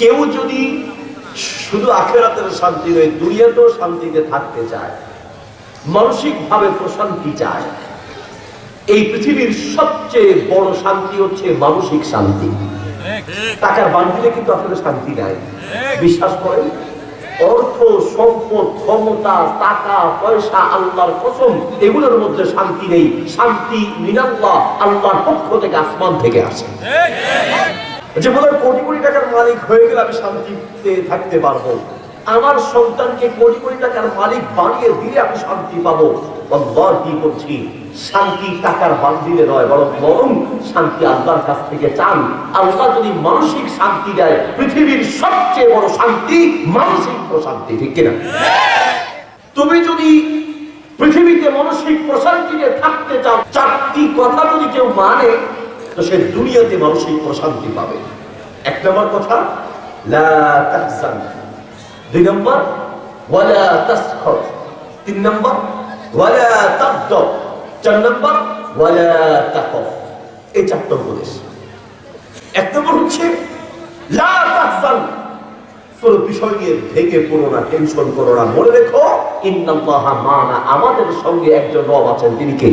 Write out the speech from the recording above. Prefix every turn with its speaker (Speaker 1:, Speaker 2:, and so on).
Speaker 1: কেউ যদি শুধু আখেরাতের শান্তি নয়, দুনিয়াতেও শান্তিতে থাকতে চায় মানসিক ভাবে প্রশান্তি চায়, এই পৃথিবীর সবচেয়ে বড় শান্তি হচ্ছে মানসিক শান্তি। টাকার বান্ডিলে কিন্তু আসলে শান্তি নাই। বিশ্বাস করেন, অর্থ, সম্পদ, ক্ষমতা, টাকা, পয়সা, আল্লাহর কসম, এগুলোর মধ্যে শান্তি নেই। শান্তি মিনাল্লাহ, আল্লাহর পক্ষ থেকে আসমান থেকে আসে। যে বোধ কোটি কোটি টাকার মালিক হয়ে গেলে আমি শান্তিতে থাকতে পারব। আমার সন্তানকে কোটি কোটি টাকার মালিক বানিয়ে দিলে আমি শান্তি পাবো। কি করছি শান্তি টাকার নয়, বরং বরং শান্তি আল্লাহর কাছ থেকে চান। আল্লাহ যদি মানসিক শান্তি দেয়, পৃথিবীর সবচেয়ে বড় শান্তি মানসিক প্রশান্তি, ঠিক কিনা? তুমি যদি পৃথিবীতে মানসিক প্রশান্তিতে থাকতে চাও, চারটি কথা যদি কেউ মানে তো সে দুনিয়াতে মানসিক প্রশান্তি পাবে। এক নম্বর কথা দুই নম্বর তিন নম্বর চার নম্বর এই চারটা উপদেশ। এক নম্বর হচ্ছে, লা বিষয় নিয়ে ভেঙে পড়ো না টেনশন করো না। মনে রেখো, ইন্নাল্লাহা মানা। আমাদের সঙ্গে একজন রব আছেন। তিনি কে?